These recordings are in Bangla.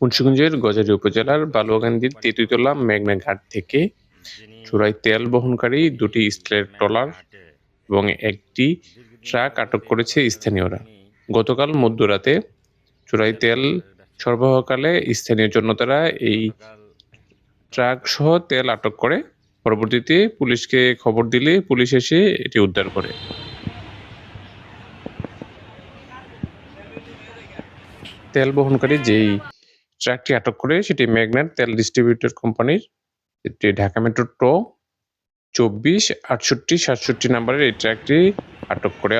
মুন্সিগঞ্জের গজারি উপজেলার বালুয়াকান্দির তেঁতুইতলা মেঘনা ঘাট থেকে চোরাই তেল বহনকারী দুটি স্টিলের ট্রলার এবং একটি ট্রাক আটক করেছে স্থানীয়রা। গতকাল মধ্যরাতে চোরাই তেল সরবরাহকালে স্থানীয় জনতারা এই ট্রাক সহ তেল আটক করে। পরবর্তীতে পুলিশকে খবর দিলে পুলিশ এসে এটি উদ্ধার করে। তেল বহনকারী যেই ট্রাকটি আটক করে সেটি ম্যাগনাট তেল ডিস্ট্রিবিউটর কোম্পানির ঢাকা মেট্রো ট চব্বিশ আটষট্টি সাতষট্টি নাম্বারের এই ট্রাকটি আটক করে।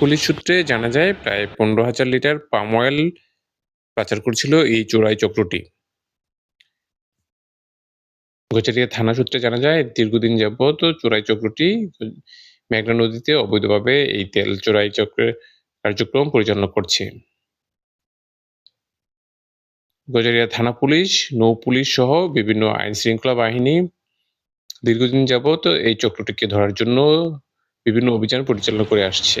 পুলিশ সূত্রে জানা যায়, প্রায় পনেরো হাজার লিটার পাম অয়েল পাচার করছিল এই চোরাই চক্রটি। গোচারিয়া থানা সূত্রে জানা যায়, দীর্ঘদিন যাবত চোরাই চক্রটি মেঘনা নদীতে অবৈধভাবে এই তেল চোরাই চক্রের কার্যক্রম পরিচালনা করছে। গজারিয়া থানা পুলিশ, নৌ পুলিশ সহ বিভিন্ন আইন শৃঙ্খলা বাহিনী দীর্ঘদিন যাবত এই চক্রটিকে ধরার জন্য বিভিন্ন অভিযান পরিচালনা করে আসছে।